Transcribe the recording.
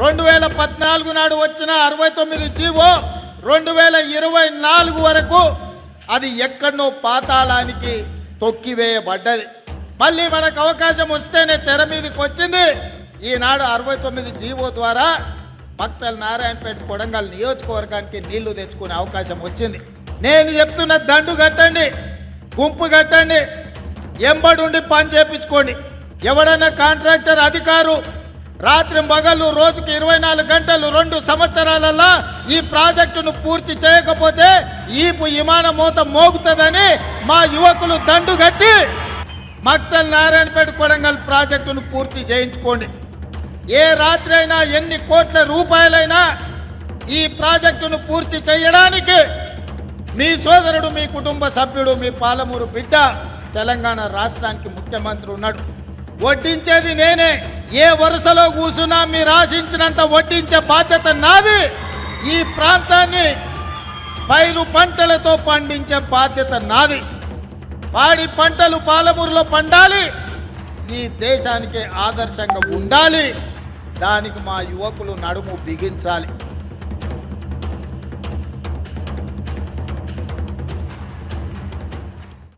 రెండు వేల పద్నాలుగు నాడు వచ్చిన అరవై తొమ్మిది జీవో రెండు వేల ఇరవై నాలుగు వరకు అది ఎక్కడనో పాతాళానికి తొక్కివేయబడ్డది. మళ్ళీ మనకు అవకాశం వస్తేనే తెర మీదకి వచ్చింది. ఈనాడు అరవై తొమ్మిది జీవో ద్వారా భక్తల నారాయణపేట కొడంగల్ నియోజకవర్గానికి నీళ్ళు తెచ్చుకునే అవకాశం వచ్చింది. నేను చెప్తున్న దండు కట్టండి గుంపు కట్టండి ఎంబడుండి పని చేపించుకోండి. ఎవడైనా కాంట్రాక్టర్ అధికారు రాత్రి మగలు రోజుకి ఇరవై నాలుగు గంటలు రెండు సంవత్సరాలలో ఈ ప్రాజెక్టును పూర్తి చేయకపోతే ఈపు విమాన మూత మోగుతుందని మా యువకులు దండు కట్టి మక్తల్ నారాయణపేట కొడంగల్ ప్రాజెక్టును పూర్తి చేయించుకోండి. ఏ రాత్రి అయినా ఎన్ని కోట్ల రూపాయలైనా ఈ ప్రాజెక్టును పూర్తి చేయడానికి మీ సోదరుడు మీ కుటుంబ సభ్యుడు మీ పాలమూరు బిడ్డ తెలంగాణ రాష్ట్రానికి ముఖ్యమంత్రి ఉన్నాడు. వడ్డించేది నేనే. ఏ వరుసలో కూసున్నా మీరు ఆశించినంత వడ్డించే బాధ్యత నాది. ఈ ప్రాంతాన్ని పైలు పంటలతో పండించే బాధ్యత నాది. పాడి పంటలు పాలమూరులో పండాలి. ఈ దేశానికి ఆదర్శంగా ఉండాలి. దానికి మా యువకులు నడుము బిగించాలి.